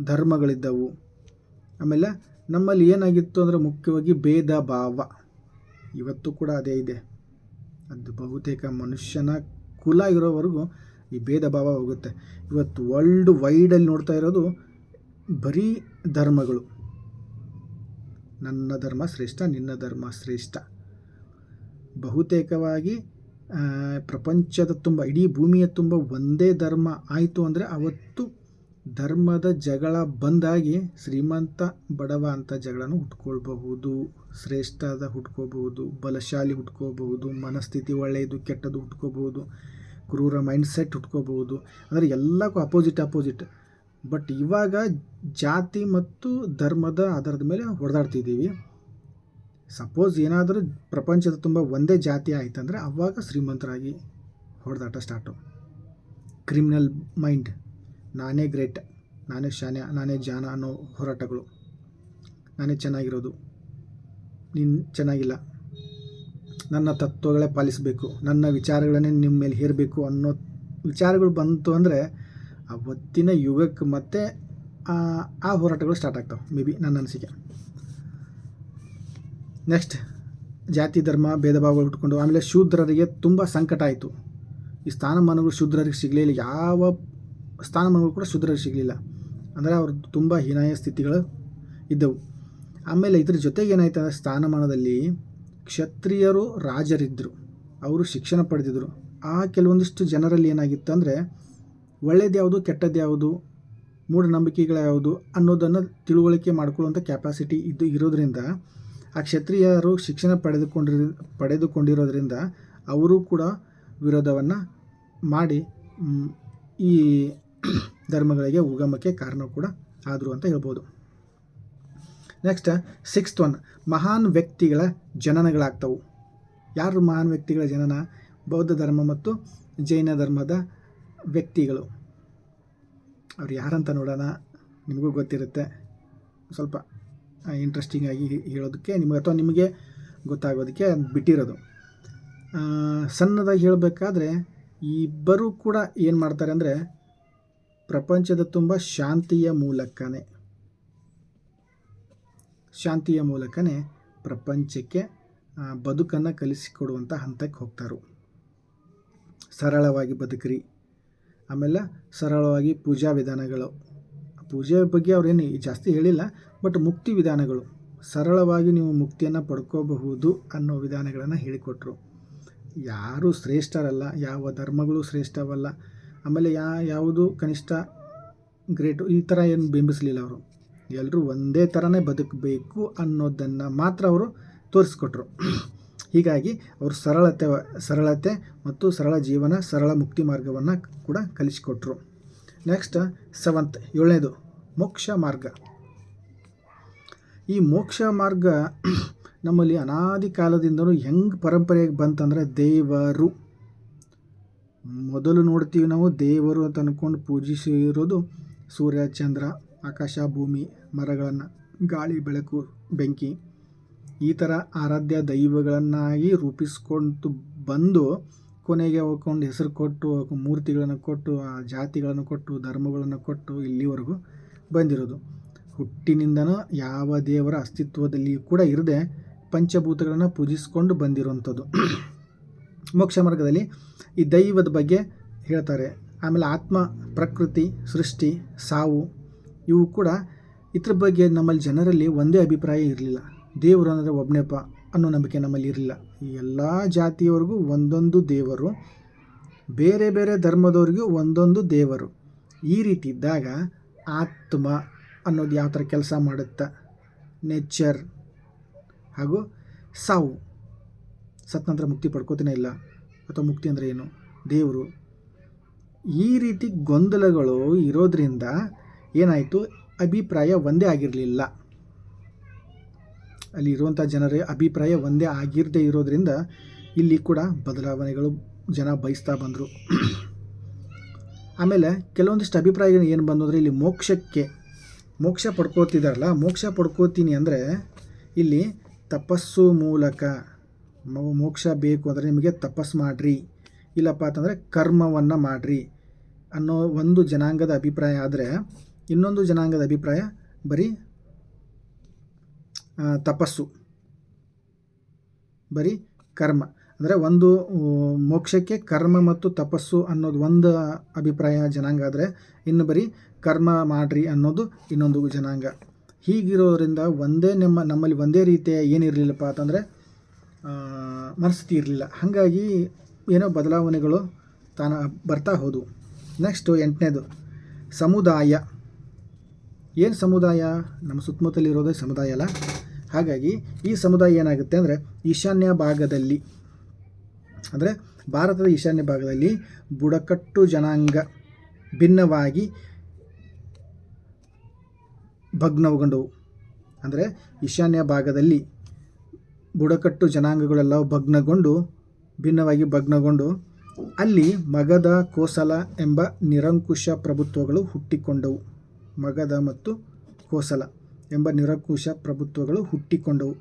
ಧರ್ಮಗಳಿದ್ದವು. ಆಮೇಲೆ ನಮ್ಮಲ್ಲಿ ಏನಾಗಿತ್ತು ಅಂದರೆ ಮುಖ್ಯವಾಗಿ ಭೇದ ಭಾವ. ಇವತ್ತು ಕೂಡ ಅದೇ ಇದೆ. ಅದು ಬಹುತೇಕ ಮನುಷ್ಯನ ಕುಲ ಇರೋವರೆಗೂ ಈ ಭೇದ ಭಾವ ಹೋಗುತ್ತೆ. ಇವತ್ತು ವರ್ಲ್ಡ್ ವೈಡಲ್ಲಿ ನೋಡ್ತಾ ಇರೋದು ಬರೀ ಧರ್ಮಗಳು. ನನ್ನ ಧರ್ಮ ಶ್ರೇಷ್ಠ, ನಿನ್ನ ಧರ್ಮ ಶ್ರೇಷ್ಠ. ಬಹುತೇಕವಾಗಿ ಪ್ರಪಂಚದ ತುಂಬ, ಇಡೀ ಭೂಮಿಯ ತುಂಬ ಒಂದೇ ಧರ್ಮ ಆಯಿತು ಅಂದರೆ ಅವತ್ತು ಧರ್ಮದ ಜಗಳ ಬಂದಾಗಿ ಶ್ರೀಮಂತ ಬಡವ ಅಂತ ಜಗಳನೂ ಹುಟ್ಕೊಳ್ಬಹುದು. ಶ್ರೇಷ್ಠದ ಹುಟ್ಕೋಬಹುದು ಬಲಶಾಲಿ ಹುಟ್ಕೋಬಹುದು ಮನಸ್ಥಿತಿ ಒಳ್ಳೆಯದು ಕೆಟ್ಟದ್ದು ಹುಟ್ಕೋಬಹುದು ಕ್ರೂರ ಮೈಂಡ್ ಸೆಟ್ ಹುಟ್ಕೋಬಹುದು ಅಂದರೆ ಎಲ್ಲಕ್ಕೂ ಅಪೋಸಿಟ್ ಅಪೋಸಿಟ್ ಬಟ್ ಇವಾಗ ಜಾತಿ ಮತ್ತು ಧರ್ಮದ ಆಧಾರದ ಮೇಲೆ ಹೊಡೆದಾಡ್ತಿದ್ದೀವಿ ಸಪೋಸ್ ಏನಾದರೂ ಪ್ರಪಂಚದ ತುಂಬ ಒಂದೇ ಜಾತಿ ಆಯ್ತಂದರೆ ಅವಾಗ ಶ್ರೀಮಂತರಾಗಿ ಹೊಡೆದಾಟ ಸ್ಟಾರ್ಟು ಕ್ರಿಮಿನಲ್ ಮೈಂಡ್ ನಾನೇ ಗ್ರೇಟ್, ನಾನೇ ಶಾನ್ಯ, ನಾನೇ ಜಾನ ಅನ್ನೋ ಹೋರಾಟಗಳು. ನಾನೇ ಚೆನ್ನಾಗಿರೋದು. ನೀನು ಚೆನ್ನಾಗಿಲ್ಲ. ನನ್ನ ತತ್ವಗಳೇ ಪಾಲಿಸಬೇಕು. ನನ್ನ ವಿಚಾರಗಳನ್ನೇ ನಿಮ್ಮ ಮೇಲೆ ಹೇರಬೇಕು ಅನ್ನೋ ವಿಚಾರಗಳು ಬಂತು ಅಂದರೆ ಅವತ್ತಿನ ಯುಗಕ್ಕೆ ಮತ್ತೆ ಆ ಹೋರಾಟಗಳು ಸ್ಟಾರ್ಟ್ ಆಗ್ತಾವೆ. ಮೇ ಬಿ ನನ್ನ ಅನಿಸಿಕೆ. ನೆಕ್ಸ್ಟ್ ಜಾತಿ, ಧರ್ಮ ಭೇದ ಭಾವಗಳು ಇಟ್ಕೊಂಡು ಆಮೇಲೆ ಶೂದ್ರರಿಗೆ ತುಂಬ ಸಂಕಟ ಆಯಿತು. ಈ ಸ್ಥಾನಮಾನಗಳು ಶೂದ್ರರಿಗೆ ಸಿಗಲಿಲ್ಲ ಯಾವ ಸ್ಥಾನಮಾನಗಳು ಕೂಡ ಸುಧಾರಣೆ ಸಿಗಲಿಲ್ಲ. ಅಂದರೆ ಅವರು ತುಂಬ ಹೀನಾಯ ಸ್ಥಿತಿಗಳು ಇದ್ದವು. ಆಮೇಲೆ ಇದ್ರ ಜೊತೆಗೆ ಏನಾಯ್ತು ಅಂದರೆ ಸ್ಥಾನಮಾನದಲ್ಲಿ ಕ್ಷತ್ರಿಯರು ರಾಜರಿದ್ದರು ಅವರು ಶಿಕ್ಷಣ ಪಡೆದಿದ್ದರು ಆ ಕೆಲವೊಂದಿಷ್ಟು ಜನರಲ್ಲಿ ಏನಾಗಿತ್ತು ಅಂದರೆ ಒಳ್ಳೇದು ಯಾವುದು ಕೆಟ್ಟದ್ದು ಯಾವುದು, ಮೂಢನಂಬಿಕೆಗಳು ಯಾವುದು ಅನ್ನೋದನ್ನು ತಿಳುವಳಿಕೆ ಮಾಡ್ಕೊಳ್ಳುವಂಥ ಕೆಪಾಸಿಟಿ ಇದ್ದು ಇರೋದ್ರಿಂದ, ಆ ಕ್ಷತ್ರಿಯರು ಶಿಕ್ಷಣ ಪಡೆದುಕೊಂಡಿರ, ಪಡೆದುಕೊಂಡಿರೋದ್ರಿಂದ ಅವರು ಕೂಡ ವಿರೋಧವನ್ನು ಮಾಡಿ ಈ ಧರ್ಮಗಳಿಗೆ ಉಗಮಕ್ಕೆ ಕಾರಣ ಕೂಡ ಆದರು ಅಂತ ಹೇಳ್ಬೋದು. ನೆಕ್ಸ್ಟ್ ಸಿಕ್ಸ್ತ್ ಒನ್ ಮಹಾನ್ ವ್ಯಕ್ತಿಗಳ ಜನನಗಳಾಗ್ತವು. ಯಾರು ಮಹಾನ್ ವ್ಯಕ್ತಿಗಳ ಜನನ? ಬೌದ್ಧ ಧರ್ಮ ಮತ್ತು ಜೈನ ಧರ್ಮದ ವ್ಯಕ್ತಿಗಳು. ಅವ್ರು ಯಾರಂತ ನೋಡೋಣ, ನಿಮಗೂ ಗೊತ್ತಿರುತ್ತೆ. ಸ್ವಲ್ಪ ಇಂಟ್ರೆಸ್ಟಿಂಗ್ ಆಗಿ ಹೇಳೋದಕ್ಕೆ ನಿಮಗೆ ಅಥವಾ ನಿಮಗೆ ಗೊತ್ತಾಗೋದಕ್ಕೆ ಬಿಟ್ಟಿರೋದು. ಸಣ್ಣದಾಗಿ ಹೇಳಬೇಕಾದ್ರೆ ಇಬ್ಬರೂ ಕೂಡ ಏನು ಮಾಡ್ತಾರೆ ಅಂದರೆ ಪ್ರಪಂಚದ ತುಂಬ ಶಾಂತಿಯ ಮೂಲಕನೇ. ಶಾಂತಿಯ ಮೂಲಕನೇ ಪ್ರಪಂಚಕ್ಕೆ ಬದುಕನ್ನು ಕಲಿಸಿಕೊಡುವಂಥ ಹಂತಕ್ಕೆ ಹೋಗ್ತಾರೆ. ಸರಳವಾಗಿ ಬದುಕ್ರಿ. ಆಮೇಲೆ ಸರಳವಾಗಿ ಪೂಜಾ ವಿಧಾನಗಳು. ಪೂಜೆ ಬಗ್ಗೆ ಅವ್ರೇನು ಜಾಸ್ತಿ ಹೇಳಿಲ್ಲ, ಬಟ್ ಮುಕ್ತಿ ವಿಧಾನಗಳು. ಸರಳವಾಗಿ ನೀವು ಮುಕ್ತಿಯನ್ನು ಪಡ್ಕೋಬಹುದು ಅನ್ನೋ ವಿಧಾನಗಳನ್ನು ಹೇಳಿಕೊಟ್ರು. ಯಾರೂ ಶ್ರೇಷ್ಠರಲ್ಲ, ಯಾವ ಧರ್ಮಗಳು ಶ್ರೇಷ್ಠವಲ್ಲ ಆಮೇಲೆ ಯಾ, ಯಾವುದು ಕನಿಷ್ಠ ಗ್ರೇಟು ಈ ಥರ ಏನು ಬಿಂಬಿಸಲಿಲ್ಲ ಅವರು. ಎಲ್ಲರೂ ಒಂದೇ ಥರನೇ ಬದುಕಬೇಕು ಅನ್ನೋದನ್ನು ಮಾತ್ರ ಅವರು ತೋರಿಸ್ಕೊಟ್ರು. ಹೀಗಾಗಿ ಅವರು ಸರಳತೆ ಸರಳತೆ ಮತ್ತು ಸರಳ ಜೀವನ, ಸರಳ ಮುಕ್ತಿ ಮಾರ್ಗವನ್ನು ಕೂಡ ಕಲಿಸಿಕೊಟ್ರು. ನೆಕ್ಸ್ಟ್ ಸೆವೆಂತ್ ಏಳನೇದು, ಮೋಕ್ಷ ಮಾರ್ಗ. ಈ ಮೋಕ್ಷ ಮಾರ್ಗ (clears throat) ನಮ್ಮಲ್ಲಿ ಅನಾದಿ ಕಾಲದಿಂದಲೂ ಹೆಂಗೆ ಪರಂಪರೆಗೆ ಬಂತಂದರೆ ದೇವರು. ಮೊದಲು ನೋಡ್ತೀವಿ ನಾವು ದೇವರು ಅಂತ ಅಂದ್ಕೊಂಡು ಪೂಜಿಸಿರೋದು ಸೂರ್ಯ, ಚಂದ್ರ, ಆಕಾಶ, ಭೂಮಿ, ಮರಗಳನ್ನು, ಗಾಳಿ, ಬೆಳಕು, ಬೆಂಕಿ. ಈ ಥರ ಆರಾಧ್ಯ ದೈವಗಳನ್ನಾಗಿ ರೂಪಿಸ್ಕೊಂಡು ಬಂದು ಕೊನೆಗೆ ಹೋಗ್ಕೊಂಡು ಹೆಸರು ಕೊಟ್ಟು ಮೂರ್ತಿಗಳನ್ನು ಕೊಟ್ಟು, ಆ ಜಾತಿಗಳನ್ನು ಕೊಟ್ಟು, ಧರ್ಮಗಳನ್ನು ಕೊಟ್ಟು ಇಲ್ಲಿವರೆಗೂ ಬಂದಿರೋದು. ಹುಟ್ಟಿನಿಂದನೂ ಯಾವ ದೇವರ ಅಸ್ತಿತ್ವದಲ್ಲಿಯೂ ಕೂಡ ಇರದೆ ಪಂಚಭೂತಗಳನ್ನು ಪೂಜಿಸ್ಕೊಂಡು ಬಂದಿರುವಂಥದ್ದು. ಮೋಕ್ಷ ಮಾರ್ಗದಲ್ಲಿ ಈ ದೈವದ ಬಗ್ಗೆ ಹೇಳ್ತಾರೆ. ಆಮೇಲೆ ಆತ್ಮ, ಪ್ರಕೃತಿ, ಸೃಷ್ಟಿ, ಸಾವು, ಇವು ಕೂಡ ಇದ್ರ ಬಗ್ಗೆ ನಮ್ಮಲ್ಲಿ ಜನರಲ್ಲಿ ಒಂದೇ ಅಭಿಪ್ರಾಯ ಇರಲಿಲ್ಲ. ದೇವರು ಅಂದರೆ ಒಬ್ಬನೇಪ ಅನ್ನೋ ನಂಬಿಕೆ ನಮ್ಮಲ್ಲಿ ಇರಲಿಲ್ಲ. ಎಲ್ಲ ಜಾತಿಯವರಿಗೂ ಒಂದೊಂದು ದೇವರು, ಬೇರೆ ಬೇರೆ ಧರ್ಮದವ್ರಿಗೂ ಒಂದೊಂದು ದೇವರು. ಈ ರೀತಿ ಇದ್ದಾಗ ಆತ್ಮ ಅನ್ನೋದು ಯಾವ ಥರ ಕೆಲಸ ಮಾಡುತ್ತಾ, ನೇಚರ್ ಹಾಗೂ ಸಾವು. ಸತ್ ನಂತರ ಮುಕ್ತಿ ಪಡ್ಕೋತಾನೆ ಇಲ್ಲ. ಅಥವಾ ಮುಕ್ತಿ ಅಂದರೆ ಏನು? ದೇವರು. ಈ ರೀತಿ ಗೊಂದಲಗಳು ಇರೋದ್ರಿಂದ ಏನಾಯಿತು? ಅಭಿಪ್ರಾಯ ಒಂದೇ ಆಗಿರಲಿಲ್ಲ. ಅಲ್ಲಿ ಇರುವಂಥ ಜನರ ಅಭಿಪ್ರಾಯ ಒಂದೇ ಆಗಿರದೇ ಇರೋದ್ರಿಂದ ಇಲ್ಲಿ ಕೂಡ ಬದಲಾವಣೆಗಳು ಜನ ಬಯಸ್ತಾ ಬಂದರು. ಆಮೇಲೆ ಕೆಲವೊಂದಿಷ್ಟು ಅಭಿಪ್ರಾಯಗಳು ಏನು ಬಂದು ಅಂದರೆ ಇಲ್ಲಿ ಮೋಕ್ಷಕ್ಕೆ, ಮೋಕ್ಷ ಪಡ್ಕೋತಿದಾರಲ್ಲ, ಮೋಕ್ಷ ಪಡ್ಕೋತೀನಿ ಅಂದರೆ ಇಲ್ಲಿ ತಪಸ್ಸು ಮೂಲಕ ಮೋಕ್ಷ ಬೇಕು ಅಂದರೆ ನಿಮಗೆ ತಪಸ್ ಮಾಡಿರಿ. ಇಲ್ಲಪ್ಪ ಅಂತಂದರೆ ಕರ್ಮವನ್ನು ಮಾಡಿರಿ ಅನ್ನೋ ಒಂದು ಜನಾಂಗದ ಅಭಿಪ್ರಾಯ ಆದರೆ ಇನ್ನೊಂದು ಜನಾಂಗದ ಅಭಿಪ್ರಾಯ ಬರೀ ತಪಸ್ಸು. ಬರೀ ಕರ್ಮ. ಅಂದರೆ ಒಂದು ಮೋಕ್ಷಕ್ಕೆ ಕರ್ಮ ಮತ್ತು ತಪಸ್ಸು ಅನ್ನೋದು ಒಂದು ಅಭಿಪ್ರಾಯ ಜನಾಂಗ ಆದರೆ ಇನ್ನು ಬರೀ ಕರ್ಮ ಮಾಡ್ರಿ ಅನ್ನೋದು ಇನ್ನೊಂದು ಜನಾಂಗ. ಹೀಗಿರೋದರಿಂದ ಒಂದೇ ನಮ್ಮ ನಮ್ಮಲ್ಲಿ ಒಂದೇ ರೀತಿಯ ಏನಿರಲಿಲ್ಲಪ್ಪ ಅಂತಂದರೆ ಮನಸ್ಥಿತಿ ಇರಲಿಲ್ಲ ಹಾಗಾಗಿ ಏನೋ ಬದಲಾವಣೆಗಳು ತಾನ ಬರ್ತಾ ಹೋದವು ನೆಕ್ಸ್ಟು ಎಂಟನೇದು, ಸಮುದಾಯ. ಏನು ಸಮುದಾಯ? ನಮ್ಮ ಸುತ್ತಮುತ್ತಲಿರೋದೇ ಸಮುದಾಯ ಅಲ್ಲ? ಹಾಗಾಗಿ ಈ ಸಮುದಾಯ ಏನಾಗುತ್ತೆ ಅಂದರೆ ಈಶಾನ್ಯ ಭಾಗದಲ್ಲಿ, ಅಂದರೆ ಭಾರತದ ಈಶಾನ್ಯ ಭಾಗದಲ್ಲಿ ಬುಡಕಟ್ಟು ಜನಾಂಗ ಭಿನ್ನವಾಗಿ ಭಗ್ನವುಗೊಂಡವು ಅಂದರೆ ಈಶಾನ್ಯ ಭಾಗದಲ್ಲಿ ಬುಡಕಟ್ಟು ಜನಾಂಗಗಳೆಲ್ಲ ಭಗ್ನಗೊಂಡು, ಭಿನ್ನವಾಗಿ ಭಗ್ನಗೊಂಡು, ಅಲ್ಲಿ ಮಗದ ಕೋಸಲ ಎಂಬ ನಿರಂಕುಶ ಪ್ರಭುತ್ವಗಳು ಹುಟ್ಟಿಕೊಂಡವು. ಮಗದ ಮತ್ತು ಕೋಸಲ ಎಂಬ ನಿರಂಕುಶ ಪ್ರಭುತ್ವಗಳು ಹುಟ್ಟಿಕೊಂಡವು.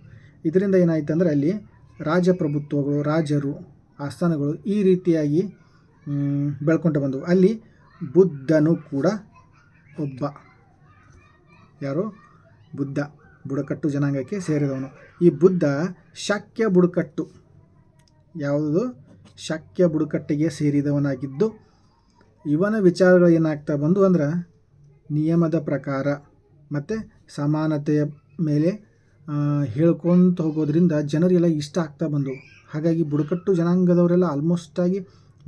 ಇದರಿಂದ ಏನಾಯಿತು ಅಂದರೆ ಅಲ್ಲಿ ರಾಜಪ್ರಭುತ್ವಗಳು ರಾಜರು, ಆಸ್ಥಾನಗಳು ಈ ರೀತಿಯಾಗಿ ಬೆಳ್ಕೊಂಡು ಬಂದವು. ಅಲ್ಲಿ ಬುದ್ಧನು ಕೂಡ ಒಬ್ಬ. ಯಾರು? ಬುದ್ಧ. ಬುಡಕಟ್ಟು ಜನಾಂಗಕ್ಕೆ ಸೇರಿದವನು. ಈ ಬುದ್ಧ ಶಾಕ್ಯ ಬುಡಕಟ್ಟು. ಯಾವುದು? ಶಾಕ್ಯ ಬುಡಕಟ್ಟಿಗೆ ಸೇರಿದವನಾಗಿದ್ದು, ಇವನ ವಿಚಾರಗಳು ಏನಾಗ್ತಾ ಬಂದು ಅಂದ್ರೆ, ನಿಯಮದ ಪ್ರಕಾರ ಮತ್ತು ಸಮಾನತೆಯ ಮೇಲೆ ಹೇಳ್ಕೊತ ಹೋಗೋದ್ರಿಂದ ಜನರೆಲ್ಲ ಇಷ್ಟ ಆಗ್ತಾ ಬಂದವು ಹಾಗಾಗಿ ಬುಡಕಟ್ಟು ಜನಾಂಗದವರೆಲ್ಲ ಆಲ್ಮೋಸ್ಟ್ ಆಗಿ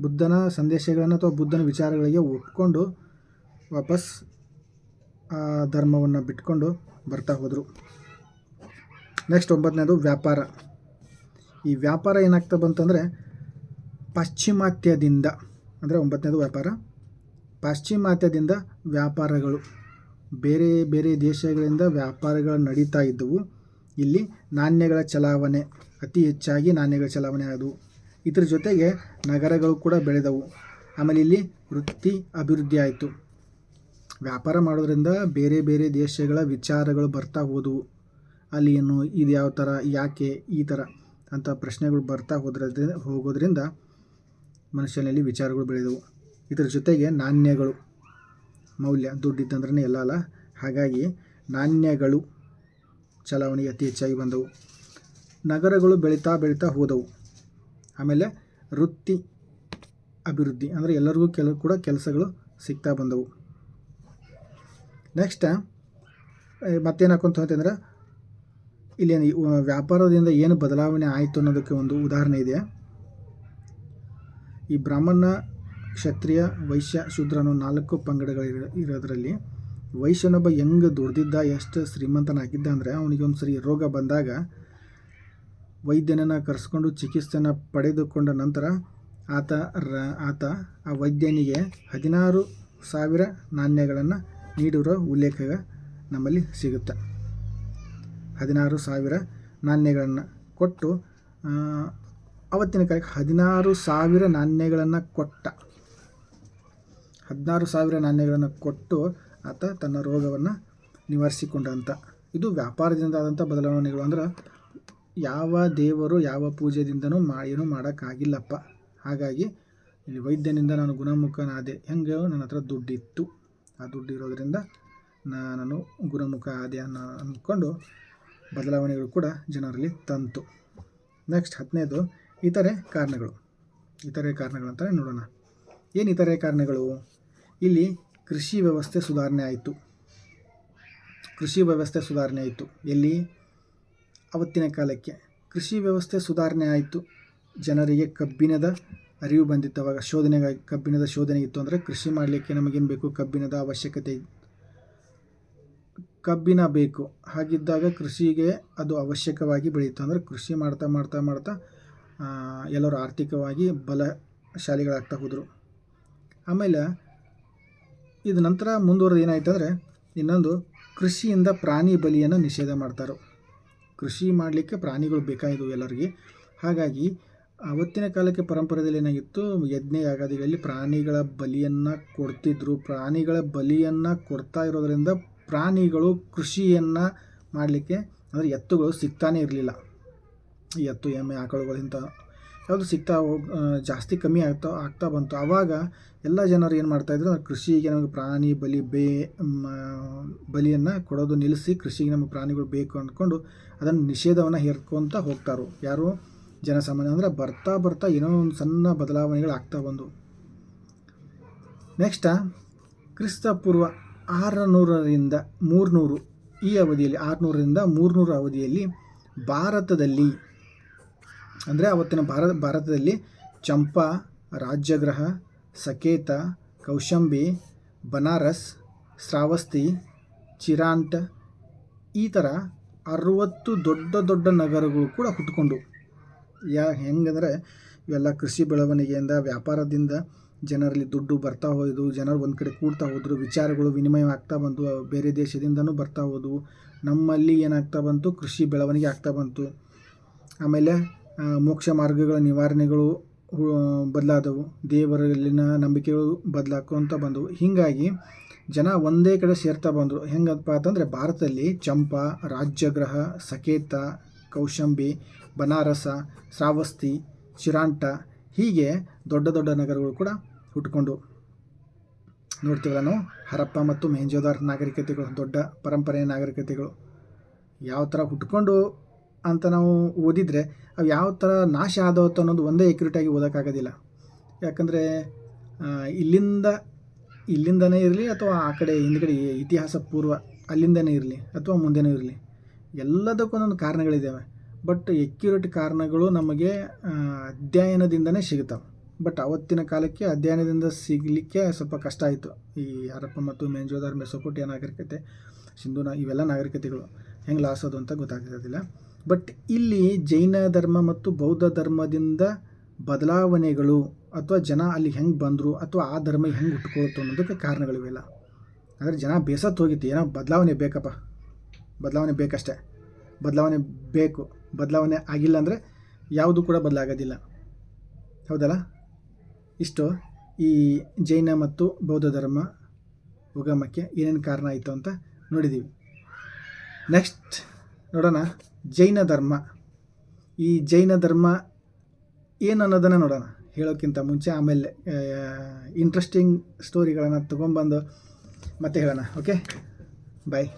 ಬುದ್ಧನ ಸಂದೇಶಗಳನ್ನು ಅಥವಾ ಬುದ್ಧನ ವಿಚಾರಗಳಿಗೆ ಒಪ್ಕೊಂಡು ವಾಪಸ್, ಆ, ಧರ್ಮವನ್ನು ಬಿಟ್ಕೊಂಡು ಬರ್ತಾ ಹೋದರು. ನೆಕ್ಸ್ಟ್ ಒಂಬತ್ತನೇದು ವ್ಯಾಪಾರ. ಈ ವ್ಯಾಪಾರ ಏನಾಗ್ತಾ ಬಂತಂದರೆ, ಪಾಶ್ಚಿಮಾತ್ಯದಿಂದ, ಅಂದರೆ ಒಂಬತ್ತನೇದು ವ್ಯಾಪಾರ, ಪಾಶ್ಚಿಮಾತ್ಯದಿಂದ ವ್ಯಾಪಾರಗಳು. ಬೇರೆ ಬೇರೆ ದೇಶಗಳಿಂದ ವ್ಯಾಪಾರಗಳು ನಡೀತಾ ಇದ್ದವು. ಇಲ್ಲಿ ನಾಣ್ಯಗಳ ಚಲಾವಣೆ, ಅತಿ ಹೆಚ್ಚಾಗಿ ನಾಣ್ಯಗಳ ಚಲಾವಣೆ ಆದವು. ಇದ್ರ ಜೊತೆಗೆ ನಗರಗಳು ಕೂಡ ಬೆಳೆದವು. ಆಮೇಲೆ ಇಲ್ಲಿ ವೃತ್ತಿ ಅಭಿವೃದ್ಧಿ ಆಯಿತು. ವ್ಯಾಪಾರ ಮಾಡೋದ್ರಿಂದ ಬೇರೆ ಬೇರೆ ದೇಶಗಳ ವಿಚಾರಗಳು ಬರ್ತಾ ಹೋದವು. ಅಲ್ಲಿ ಏನು, ಇದು ಯಾವ ಥರ, ಯಾಕೆ ಈ ಥರ ಅಂತ ಪ್ರಶ್ನೆಗಳು ಬರ್ತಾ ಹೋದ್ರದ ಹೋಗೋದ್ರಿಂದ ಮನುಷ್ಯನಲ್ಲಿ ವಿಚಾರಗಳು ಬೆಳೆದವು. ಇದರ ಜೊತೆಗೆ ನಾಣ್ಯಗಳು. ಮೌಲ್ಯ ದುಡ್ಡಿದ್ದಂದ್ರೆ ಎಲ್ಲ ಅಲ್ಲ. ಹಾಗಾಗಿ ನಾಣ್ಯಗಳು ಚಲಾವಣೆ ಅತಿ ಹೆಚ್ಚಾಗಿ ಬಂದವು. ನಗರಗಳು ಬೆಳೀತಾ ಬೆಳೀತಾ ಹೋದವು. ಆಮೇಲೆ ವೃತ್ತಿ ಅಭಿವೃದ್ಧಿ ಅಂದರೆ ಎಲ್ಲರಿಗೂ ಕೆಲ, ಕೂಡ ಕೆಲಸಗಳು ಸಿಗ್ತಾ ಬಂದವು. ನೆಕ್ಸ್ಟ್ ಮತ್ತೇನು ಹಾಕೊಂತ ಅಂತಂದ್ರೆ ಇಲ್ಲಿ ವ್ಯಾಪಾರದಿಂದ ಏನು ಬದಲಾವಣೆ ಆಯಿತು ಅನ್ನೋದಕ್ಕೆ ಒಂದು ಉದಾಹರಣೆ ಇದೆ. ಈ ಬ್ರಾಹ್ಮಣ, ಕ್ಷತ್ರಿಯ, ವೈಶ್ಯ, ಶೂದ್ರ ಅನ್ನೋ ನಾಲ್ಕು ಪಂಗಡಗಳು ಇರೋದ್ರಲ್ಲಿ ವೈಶ್ಯನೊಬ್ಬ ಹೆಂಗೆ ದುಡ್ದಿದ್ದ, ಎಷ್ಟು ಶ್ರೀಮಂತನಾಗಿದ್ದ ಅಂದರೆ ಅವನಿಗೆ ಒಂದು ಸರಿ ರೋಗ ಬಂದಾಗ ವೈದ್ಯನನ್ನು ಕರೆಸ್ಕೊಂಡು ಚಿಕಿತ್ಸೆನ ಪಡೆದುಕೊಂಡ ನಂತರ ಆತ ರ, ಆತ ಆ ವೈದ್ಯನಿಗೆ ಹದಿನಾರು ಸಾವಿರ ನಾಣ್ಯಗಳನ್ನು ನೀಡಿರೋ ಉಲ್ಲೇಖ ನಮ್ಮಲ್ಲಿ ಸಿಗುತ್ತೆ. ಹದಿನಾರು ಸಾವಿರ ನಾಣ್ಯಗಳನ್ನು ಕೊಟ್ಟು ಅವತ್ತಿನ ಕಾಲಕ್ಕೆ ಹದಿನಾರು ಸಾವಿರ ನಾಣ್ಯಗಳನ್ನು ಕೊಟ್ಟ. ಹದಿನಾರು ಸಾವಿರ ನಾಣ್ಯಗಳನ್ನು ಕೊಟ್ಟು ಆತ ತನ್ನ ರೋಗವನ್ನು ನಿವಾರಿಸಿಕೊಂಡ ಅಂತ ಇದು ವ್ಯಾಪಾರದಿಂದ ಆದಂಥ ಬದಲಾವಣೆಗಳು. ಅಂದ್ರೆ, ಯಾವ ದೇವರು ಯಾವ ಪೂಜೆದಿಂದನೂ ಮಾ ಏನೂ ಮಾಡೋಕ್ಕಾಗಿಲ್ಲಪ್ಪ. ಹಾಗಾಗಿ, ಇಲ್ಲಿ ವೈದ್ಯನಿಂದ ನಾನು ಗುಣಮುಖನಾದೆ. ಹೆಂಗೆ? ನನ್ನ ಹತ್ರ ದುಡ್ಡಿತ್ತು. ಆ ದುಡ್ಡು ಇರೋದ್ರಿಂದ ನಾನು ಗುಣಮುಖ ಆದೆ ಅನ್ನೋ ಅಂದ್ಕೊಂಡು ಬದಲಾವಣೆಗಳು ಕೂಡ ಜನರಲ್ಲಿ ತಂತು. ನೆಕ್ಸ್ಟ್ ಹತ್ತನೇದು ಇತರೆ ಕಾರಣಗಳು. ಇತರೆ ಕಾರಣಗಳಂತ ನೋಡೋಣ. ಏನು ಇತರೆ ಕಾರಣಗಳು? ಇಲ್ಲಿ ಕೃಷಿ ವ್ಯವಸ್ಥೆ ಸುಧಾರಣೆ ಆಯಿತು. ಕೃಷಿ ವ್ಯವಸ್ಥೆ ಸುಧಾರಣೆ ಆಯಿತು. ಎಲ್ಲಿ? ಅವತ್ತಿನ ಕಾಲಕ್ಕೆ. ಕೃಷಿ ವ್ಯವಸ್ಥೆ ಸುಧಾರಣೆ ಆಯಿತು. ಜನರಿಗೆ ಕಬ್ಬಿಣದ ಅರಿವು ಬಂದಿತ್ತು. ಅವಾಗ ಶೋಧನೆಗಾಗಿ ಕಬ್ಬಿಣದ ಶೋಧನೆ ಇತ್ತು ಅಂದರೆ ಕೃಷಿ ಮಾಡಲಿಕ್ಕೆ ನಮಗೇನು ಬೇಕು? ಕಬ್ಬಿಣದ ಅವಶ್ಯಕತೆ ಕಬ್ಬಿಣ ಬೇಕು. ಹಾಗಿದ್ದಾಗ ಕೃಷಿಗೆ ಅದು ಅವಶ್ಯಕವಾಗಿ ಬೆಳೀತು ಅಂದರೆ ಕೃಷಿ ಮಾಡ್ತಾ ಮಾಡ್ತಾ ಮಾಡ್ತಾ ಎಲ್ಲರೂ ಆರ್ಥಿಕವಾಗಿ ಬಲಶಾಲಿಗಳಾಗ್ತಾ ಹೋದರು. ಆಮೇಲೆ ಇದು ನಂತರ ಮುಂದುವರೆದು ಏನಾಯ್ತು ಅಂದರೆ, ಇನ್ನೊಂದು ಕೃಷಿಯಿಂದ ಪ್ರಾಣಿ ಬಲಿಯನ್ನು ನಿಷೇಧ ಮಾಡ್ತಾರೆ. ಕೃಷಿ ಮಾಡಲಿಕ್ಕೆ ಪ್ರಾಣಿಗಳು ಬೇಕಾಗಿದ್ವು ಎಲ್ಲರಿಗೆ. ಹಾಗಾಗಿ ಅವತ್ತಿನ ಕಾಲಕ್ಕೆ ಪರಂಪರೆಯಲ್ಲಿ ಏನಾಗಿತ್ತು, ಯಜ್ಞ ಯಾಗಾದಿಗಳಲ್ಲಿ ಪ್ರಾಣಿಗಳ ಬಲಿಯನ್ನು ಕೊಡ್ತಿದ್ರು. ಪ್ರಾಣಿಗಳ ಬಲಿಯನ್ನು ಕೊಡ್ತಾ ಇರೋದ್ರಿಂದ ಪ್ರಾಣಿಗಳು ಕೃಷಿಯನ್ನು ಮಾಡಲಿಕ್ಕೆ ಅಂದರೆ ಎತ್ತುಗಳು ಸಿಗ್ತಾನೇ ಇರಲಿಲ್ಲ. ಎತ್ತು, ಎಮ್ಮೆ, ಆಕಳುಗಳು ಇಂಥ ಯಾವುದು ಸಿಗ್ತಾ ಹೋಗ್ ಜಾಸ್ತಿ ಕಮ್ಮಿ ಆಗ್ತಾ ಆಗ್ತಾ ಬಂತು. ಆವಾಗ ಎಲ್ಲ ಜನರು ಏನು ಮಾಡ್ತಾಯಿದ್ರು ಕೃಷಿಗೆ ನಮಗೆ ಪ್ರಾಣಿ, ಬಲಿ ಬೇ ಬಲಿಯನ್ನು ಕೊಡೋದು ನಿಲ್ಲಿಸಿ ಕೃಷಿಗೆ ನಮಗೆ ಪ್ರಾಣಿಗಳು ಬೇಕು ಅಂದ್ಕೊಂಡು ಅದನ್ನು ನಿಷೇಧವನ್ನು ಹೇರ್ಕೊತ ಹೋಗ್ತಾರೋ. ಯಾರು? ಜನಸಾಮಾನ್ಯ. ಅಂದರೆ ಬರ್ತಾ ಬರ್ತಾ ಏನೋ ಒಂದು ಸಣ್ಣ ಬದಲಾವಣೆಗಳು ಆಗ್ತಾ ಬಂದವು ನೆಕ್ಸ್ಟ ಕ್ರಿಸ್ತ ಪೂರ್ವ. ಆರುನೂರರಿಂದ ಮೂರುನೂರು, ಈ ಅವಧಿಯಲ್ಲಿ ಆರುನೂರರಿಂದ ಮೂರುನೂರು ಅವಧಿಯಲ್ಲಿ ಭಾರತದಲ್ಲಿ, ಅಂದರೆ ಅವತ್ತಿನ ಭಾರತ, ಭಾರತದಲ್ಲಿ ಚಂಪಾ, ರಾಜ್ಯಗ್ರಹ, ಸಕೇತ, ಕೌಶಂಬಿ, ಬನಾರಸ್, ಶ್ರಾವಸ್ತಿ ಚಿರಾಂಟ್ ಈ ಥರ ಅರುವತ್ತು ದೊಡ್ಡ ದೊಡ್ಡ ನಗರಗಳು ಕೂಡ ಹುಟ್ಕೊಂಡು ಯಾ, ಹೆಂಗಂದರೆ ಇವೆಲ್ಲ ಕೃಷಿ ಬೆಳವಣಿಗೆಯಿಂದ, ವ್ಯಾಪಾರದಿಂದ ಜನರಲ್ಲಿ ದುಡ್ಡು ಬರ್ತಾ ಹೋಯಿತು ಜನರು ಒಂದು ಕಡೆ ಕೂಡ್ತಾ ಹೋದರು, ವಿಚಾರಗಳು ವಿನಿಮಯ ಆಗ್ತಾ ಬಂತು ಬೇರೆ ದೇಶದಿಂದನೂ ಬರ್ತಾ ಹೋದವು. ನಮ್ಮಲ್ಲಿ ಏನಾಗ್ತಾ ಬಂತು? ಕೃಷಿ ಬೆಳವಣಿಗೆ ಆಗ್ತಾ ಬಂತು. ಆಮೇಲೆ ಮೋಕ್ಷ ಮಾರ್ಗಗಳ ನಿವಾರಣೆಗಳು ಬದಲಾದವು. ದೇವರಲ್ಲಿನ ನಂಬಿಕೆಗಳು ಬದಲಾಕೊಂತ ಬಂದವು. ಹೀಗಾಗಿ, ಜನ ಒಂದೇ ಕಡೆ ಸೇರ್ತಾ ಬಂದರು. ಹೆಂಗಪ್ಪ ಅಂತಂದರೆ, ಭಾರತದಲ್ಲಿ ಚಂಪಾ, ರಾಜ್ಯಗ್ರಹ, ಸಕೇತ, ಕೌಶಂಬಿ, ಬನಾರಸ, ಶ್ರಾವಸ್ತಿ ಚಿರಾಂಟ ಹೀಗೆ ದೊಡ್ಡ ದೊಡ್ಡ ನಗರಗಳು ಕೂಡ ಹುಟ್ಕೊಂಡು ನೋಡ್ತೀವಲ್ಲ ನಾವು ಹರಪ್ಪ ಮತ್ತು ಮೆಹಂಜೋದಾರ್ ನಾಗರಿಕತೆಗಳು, ದೊಡ್ಡ ಪರಂಪರೆಯ ನಾಗರಿಕತೆಗಳು ಯಾವ ಥರ ಹುಟ್ಕೊಂಡು ಅಂತ ನಾವು ಓದಿದರೆ ಅವು ಯಾವ ಥರ ನಾಶ ಆದವತ್ತು ಅನ್ನೋದು ಒಂದೇ ಎಕ್ಯುರೇಟಾಗಿ ಓದೋಕ್ಕಾಗೋದಿಲ್ಲ. ಯಾಕಂದರೆ ಇಲ್ಲಿಂದ, ಇಲ್ಲಿಂದನೇ ಇರಲಿ ಅಥವಾ ಆ ಕಡೆ ಹಿಂದ್ಗಡೆ ಇತಿಹಾಸ ಪೂರ್ವ ಅಲ್ಲಿಂದನೇ ಇರಲಿ ಅಥವಾ ಮುಂದೆನೇ ಇರಲಿ, ಎಲ್ಲದಕ್ಕೂ ಒಂದೊಂದು ಕಾರಣಗಳಿದ್ದಾವೆ. ಬಟ್ ಎಕ್ಯುರೇಟ್ ಕಾರಣಗಳು ನಮಗೆ ಅಧ್ಯಯನದಿಂದನೇ ಸಿಗುತ್ತವೆ. ಬಟ್ ಅವತ್ತಿನ ಕಾಲಕ್ಕೆ ಅಧ್ಯಯನದಿಂದ ಸಿಗಲಿಕ್ಕೆ ಸ್ವಲ್ಪ ಕಷ್ಟ ಆಯಿತು. ಈ ಹರಪ್ಪ ಮತ್ತು ಮೆಂಜೋದಾರ್ ಮೆಸೊಪೋಟಿಯ ನಾಗರಿಕತೆ, ಸಿಂಧು ನಾ, ಇವೆಲ್ಲ ನಾಗರಿಕತೆಗಳು ಹೆಂಗೆ ಲಾಸ್ ಅದು ಅಂತ ಗೊತ್ತಾಗ್ತಿರೋದಿಲ್ಲ ಬಟ್ ಇಲ್ಲಿ ಜೈನ ಧರ್ಮ ಮತ್ತು ಬೌದ್ಧ ಧರ್ಮದಿಂದ ಬದಲಾವಣೆಗಳು ಅಥವಾ ಜನ ಅಲ್ಲಿ ಹೆಂಗೆ ಬಂದರು ಅಥವಾ ಆ ಧರ್ಮ ಹೆಂಗೆ ಹುಟ್ಕೊಳ್ತು ಅನ್ನೋದಕ್ಕೆ ಕಾರಣಗಳಿವೆಲ್ಲ ಆದರೆ ಜನ ಬೇಸತ್ತು ಹೋಗಿತ್ತು, ಏನೋ ಬದಲಾವಣೆ ಬೇಕಪ್ಪ. ಬದಲಾವಣೆ ಬೇಕಷ್ಟೇ. ಬದಲಾವಣೆ ಬೇಕು. ಬದಲಾವಣೆ ಆಗಿಲ್ಲ ಅಂದರೆ ಯಾವುದು ಕೂಡ ಬದಲಾಗೋದಿಲ್ಲ. ಹೌದಲ್ಲ? ಇಷ್ಟು, ಈ ಜೈನ ಮತ್ತು ಬೌದ್ಧ ಧರ್ಮ ಉಗಮಕ್ಕೆ ಏನೇನು ಕಾರಣ ಆಯಿತು ಅಂತ ನೋಡಿದ್ದೀವಿ ನೆಕ್ಸ್ಟ್ ನೋಡೋಣ ಜೈನ ಧರ್ಮ. ಈ ಜೈನ ಧರ್ಮ ಏನು ಅನ್ನೋದನ್ನು ನೋಡೋಣ. ಹೇಳೋಕ್ಕಿಂತ ಮುಂಚೆ ಆಮೇಲೆ ಇಂಟ್ರೆಸ್ಟಿಂಗ್ ಸ್ಟೋರಿಗಳನ್ನು ತೊಗೊಂಬಂದು ಮತ್ತೆ ಹೇಳೋಣ ಓಕೆ ಬಾಯ್